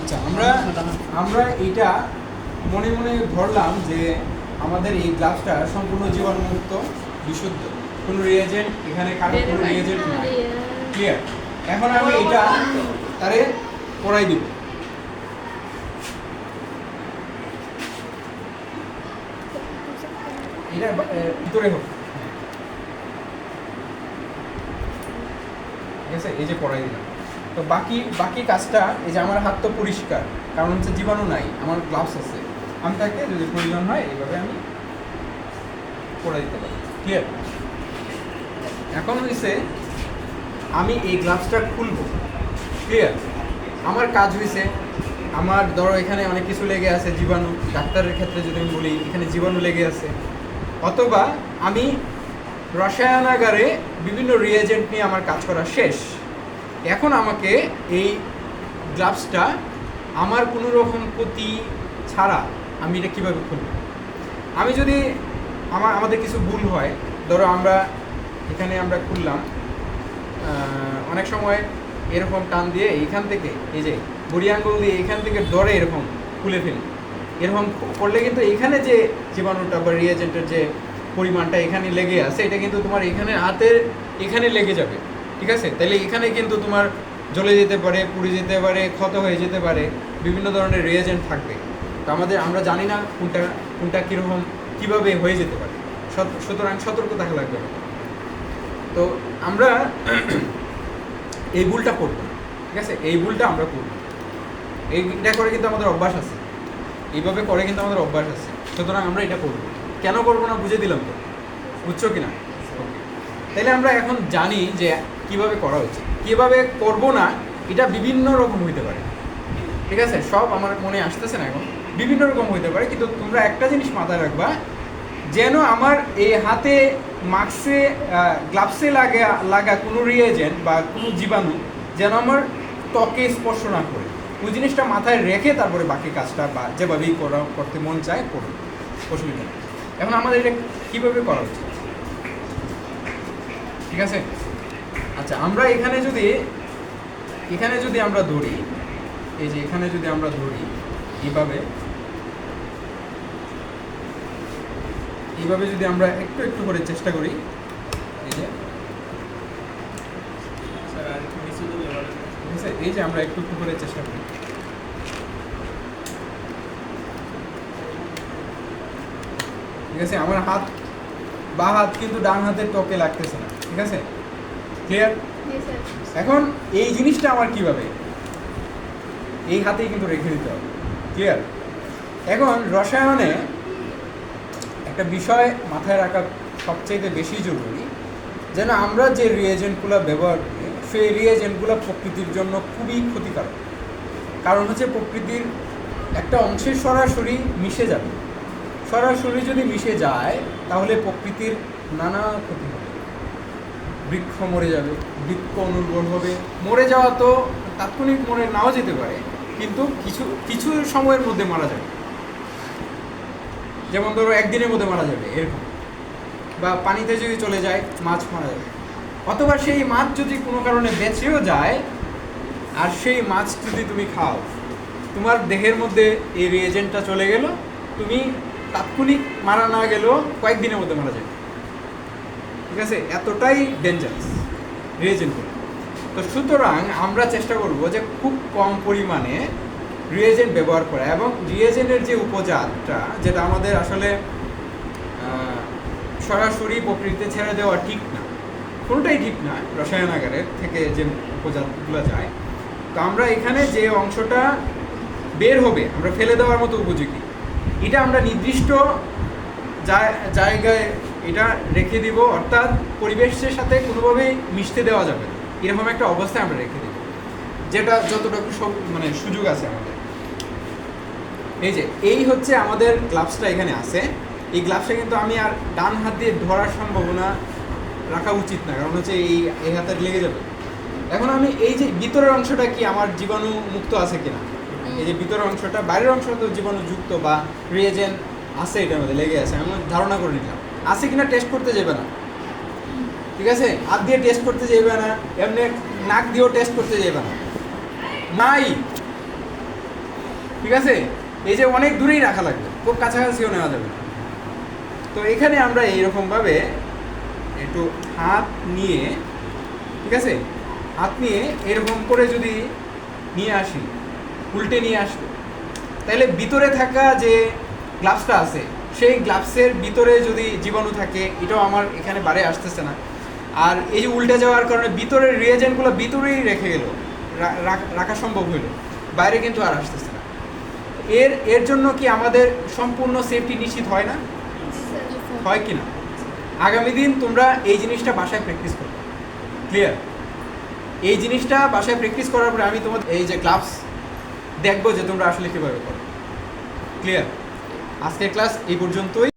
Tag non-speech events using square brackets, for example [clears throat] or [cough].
আচ্ছা আমরা আমরা এটা মনে মনে ধরলাম যে আমাদের এই গ্লাভসটা সম্পূর্ণ জীবাণুমুক্ত বিশুদ্ধ। কোনো রিয়েজেন্ট এখানে কারও কোনো রিয়েজেন্ট নাই। ক্লিয়ার এখন আমি এটা তারে পড়াই দিব। এটা ভিতরে হোক। ঠিক আছে? এই যে পড়াই দিলাম। তো বাকি বাকি কাজটা এই যে আমার হাত তো পরিষ্কার, কারণ হচ্ছে জীবাণু নাই, আমার গ্লাভস আছে। আমি তাকে যদি প্রয়োজন হয়, এইভাবে আমি পড়াই দিতে পারি। ক্লিয়ার এখন হয়েছে আমি এই গ্লাভসটা খুলবো। ক্লিয়ার আমার কাজ হয়েছে আমার ধরো এখানে অনেক কিছু লেগে আছে, জীবাণু। ডাক্তারের ক্ষেত্রে যদি আমি বলি, এখানে জীবাণু লেগে আছে। অথবা আমি রসায়নাগারে বিভিন্ন রিয়েজেন্ট নিয়ে আমার কাজ করা শেষ। এখন আমাকে এই গ্লাভসটা আমার কোনো রকম ক্ষতি ছাড়া আমি এটা কীভাবে খুলব? আমি যদি আমার, আমাদের কিছু ভুল হয়, ধরো আমরা এখানে আমরা খুললাম অনেক সময় এরকম টান দিয়ে এইখান থেকে, এই যে বুড়ি আঙ্গুল দিয়ে এখান থেকে ধরে এরকম খুলে ফেলি। এরকম করলে কিন্তু এখানে যে জীবাণুটা বা রিয়েজেন্টের যে পরিমাণটা এখানে লেগে আছে, এটা কিন্তু তোমার এখানে হাতের, এখানে লেগে যাবে। ঠিক আছে? তাহলে এখানে কিন্তু তোমার জ্বলে যেতে পারে, পুড়ে যেতে পারে, ক্ষত হয়ে যেতে পারে, বিভিন্ন ধরনের রিয়েজেন্ট থাকবে। তো আমাদের আমরা জানি না কোনটা কোনটা কীরকম, কীভাবে হয়ে যেতে পারে। সুতরাং সতর্ক থাকা লাগবে তো আমরা [clears throat] এই ভুলটা করব ঠিক আছে? এই ভুলটা আমরা করব এইটা করে কিন্তু আমাদের অভ্যাস আছে। এইভাবে করে কিন্তু আমাদের অভ্যাস আছে। সুতরাং আমরা এটা করব কেন করব না বুঝে দিলাম তো। বুঝছ কিনা? Okay. তাহলে আমরা এখন জানি যে কীভাবে করা উচিত কীভাবে করব না, এটা বিভিন্ন রকম হইতে পারে। ঠিক আছে? সব আমার মনে আসতেছে না এখন। বিভিন্ন রকম হইতে পারে, কিন্তু তোমরা একটা জিনিস মাথায় রাখবা, যেন আমার এই হাতে মাস্কে গ্লাভসে লাগা লাগা কোনো রিয়েজেন্ট বা কোনো জীবাণু যেন আমার ত্বকে স্পর্শ না করে। ওই জিনিসটা মাথায় রেখে তারপরে বাকি কাজটা বা যেভাবেই করা, করতে মন চায়, করুন। অসুবিধা নেই। এখন আমাদের এটা কীভাবে করা উচিত? ঠিক আছে? আচ্ছা আমরা এখানে যদি এখানে যদি আমরা ধরি, এই যে এখানে যদি আমরা ধরি, এইভাবে এইভাবে যদি আমরা একটু একটু করে চেষ্টা করি, এই যে এই যে আমরা একটু একটু করে চেষ্টা করি। ঠিক আছে, আমার হাত, বা হাত কিন্তু ডান হাতের ত্বকে লাগতেছে না, ঠিক আছে? ক্লিয়ার এখন এই জিনিসটা আমার কীভাবে? এই হাতেই কিন্তু রেখে দিতে হবে। ক্লিয়ার এখন রসায়নে একটা বিষয় মাথায় রাখা সবচেয়ে বেশি জরুরি যেন আমরা যে রিয়েজেন্টগুলো ব্যবহার করি সেই রিয়েজেন্টগুলো প্রকৃতির জন্য খুবই ক্ষতিকারক। কারণ হচ্ছে প্রকৃতির একটা অংশে সরাসরি মিশে যাবে। সরাসরি যদি মিশে যায় তাহলে প্রকৃতির নানা ক্ষতি হবে। বৃক্ষ মরে যাবে, বৃক্ষ অনুর্বর হবে। মরে যাওয়া তো তাৎক্ষণিক মরে নাও যেতে পারে, কিন্তু কিছু কিছু সময়ের মধ্যে মারা যাবে। যেমন ধরো একদিনের মধ্যে মারা যাবে, এরকম। বা পানিতে যদি চলে যায়, মাছ মারা যাবে। অথবা সেই মাছ যদি কোনো কারণে বেঁচেও যায়, আর সেই মাছ যদি তুমি খাও, তোমার দেহের মধ্যে এই রিয়েজেন্টটা চলে গেল, তুমি তাৎক্ষণিক মারা না গেলেও কয়েকদিনের মধ্যে মারা যাবে। ঠিক আছে? এতটাই ডেঞ্জারাস রিয়েজেন্টগুলো তো সুতরাং আমরা চেষ্টা করব যে খুব কম পরিমাণে রিয়েজেন্ট ব্যবহার করা এবং রিয়েজেন্টের যে উপজাতটা, যেটা আমাদের আসলে সরাসরি প্রকৃতিতে ছেড়ে দেওয়া ঠিক না। কোনোটাই ঠিক না, রসায়নাগারের থেকে যে উপজাতগুলো যায়। তো আমরা এখানে যে অংশটা বের হবে, আমরা ফেলে দেওয়ার মতো উপযোগী। এটা আমরা নির্দিষ্ট জায়- জায়গায় এটা রেখে দিব, অর্থাৎ পরিবেশের সাথে কোনোভাবেই মিশতে দেওয়া যাবে এরকম একটা অবস্থায় আমরা রেখে দিব, যেটা যতটুকু সব মানে সুযোগ আছে আমাদের। এই যে, এই হচ্ছে আমাদের গ্লাভসটা এখানে আছে। এই গ্লাভসটা কিন্তু আমি আর ডান হাত দিয়ে ধরার সম্ভাবনা রাখা উচিত না, কারণ হচ্ছে এই এই হাতে লেগে যাবে। এখন আমি এই যে ভিতরের অংশটা কি আমার জীবাণু মুক্ত আছে কিনা? এই যে ভিতরের অংশটা, বাইরের অংশ তো জীবাণু যুক্ত বা রিয়েজেন্ট আছে এটার মধ্যে, লেগে আছে, আমি ধারণা করে নিলাম। আছে কিনা টেস্ট করতে যাবে না। ঠিক আছে? হাত দিয়ে টেস্ট করতে যাবে না, এমনি নাক দিয়েও টেস্ট করতে যাবে না। নাই। ঠিক আছে? এই যে অনেক দূরেই রাখা লাগবে, খুব কাছাকাছিও নেওয়া যাবে তো এখানে আমরা এইরকমভাবে একটু হাত নিয়ে, ঠিক আছে? হাত নিয়ে এরকম করে যদি নিয়ে আসি, উল্টে নিয়ে আসব, তাহলে ভিতরে থাকা যে গ্লাভসটা আছে সেই গ্লাভসের ভিতরে যদি জীবাণু থাকে, এটাও আমার এখানে বারে আসতেছে না। আর এই যে উল্টে যাওয়ার কারণে ভিতরের রিয়েজেন্টগুলো ভিতরেই রেখে গেল রাখা সম্ভব হইল, বাইরে কিন্তু আর আসতেছে না। এর এর জন্য কি আমাদের সম্পূর্ণ সেফটি নিশ্চিত হয় না? হয় কি না? আগামী দিন তোমরা এই জিনিসটা বাসায় প্র্যাকটিস করো। ক্লিয়ার এই জিনিসটা বাসায় প্র্যাকটিস করার পরে আমি তোমাদের এই যে ক্লাস দেখব যে তোমরা আসলে কীভাবে করো। ক্লিয়ার আজকের ক্লাস এই পর্যন্তই।